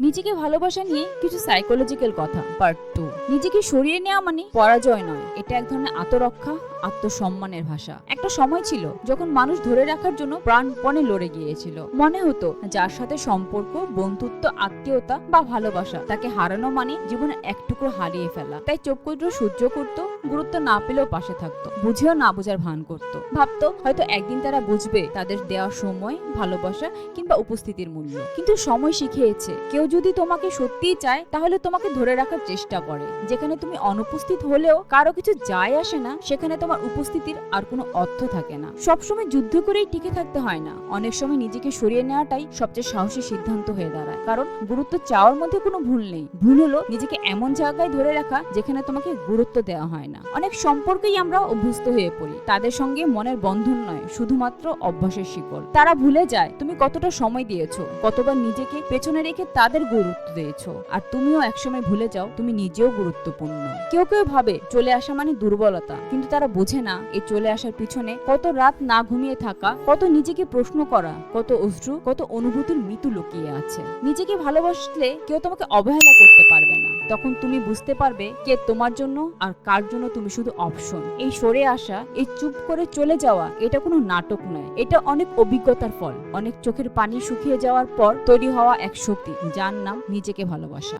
নিজেকে ভালোবাসা নিয়ে কিছু সাইকোলজিক্যাল কথা পার্ট টু নিজেকে সরিয়ে নেওয়া মানে পরাজয় নয়, এটা এক ধরনের আত্মরক্ষা, আত্মসম্মানের ভাষা। একটা সময় ছিল যখন মানুষ ধরে রাখার জন্য প্রাণপণে লড়ে গিয়েছিল। মনে হতো যার সাথে সম্পর্ক, বন্ধুত্ব, আত্মীয়তা বা ভালোবাসা, তাকে হারানো মানে জীবনে এক হারিয়ে ফেলা। তাই চোখ সহ্য করতো, গুরুত্ব না পেলেও পাশে থাকতো, বুঝেও না বোঝার ভান করতো। ভাবতো হয়তো একদিন তারা বুঝবে তাদের দেওয়া সময়, ভালোবাসা কিংবা উপস্থিতির মূল্য। কিন্তু সময় শিখিয়েছে, কেউ যদি তোমাকে সত্যিই চায়, তাহলে তোমাকে ধরে রাখার চেষ্টা করে। যেখানে তুমি অনুপস্থিত হলেও কারও কিছু যায় আসে না, সেখানে তোমার উপস্থিতির আর কোনো অর্থ থাকে না। সবসময় যুদ্ধ করেই টিকে থাকতে হয় না। অনেক সময় নিজেকে সরিয়ে নেওয়াটাই সবচেয়ে সাহসী সিদ্ধান্ত হয়ে দাঁড়ায়। কারণ গুরুত্ব চাওয়ার মধ্যে কোনো ভুল নেই। ভুল হলো নিজেকে এমন জায়গায় ধরে রাখা, যেখানে তোমাকে গুরুত্ব দেওয়া হয় না। অনেক সম্পর্কেই আমরা অভ্যস্ত হয়ে পড়ি। তাদের সঙ্গে মনের বন্ধন নয়, শুধুমাত্র অভ্যাসের শিকল তারা ভুলে যায়, তুমি কতটা সময় দিয়েছ? কতবার নিজেকে পেছনে রেখে তাদের গুরুত্ব দিয়েছ। আর তুমিও একসময় ভুলে যাও, তুমি নিজেও গুরুত্বপূর্ণ। কেউ কেউ ভাবে, চলে আসা মানে দুর্বলতা। কিন্তু তারা বোঝে না, এই চলে আসার পিছনে কত রাত না ঘুমিয়ে থাকা, কত নিজেকে প্রশ্ন করা, কত অশ্রু, কত অনুভূতির মৃত্যু লুকিয়ে আছে। নিজেকে ভালোবাসলে কেউ তোমাকে অবহেলা করতে পারবে না। তখন তুমি বুঝতে পারবে কে তোমার জন্য আর কার জন্য তুমি শুধু অপশন এই সরে আসা, এই চুপ করে চলে যাওয়া, এটা কোনো নাটক নয়। এটা অনেক অভিজ্ঞতার ফল। অনেক চোখের পানি শুকিয়ে যাওয়ার পর তৈরি হওয়া এক শক্তি, যার নাম নিজেকে ভালোবাসা।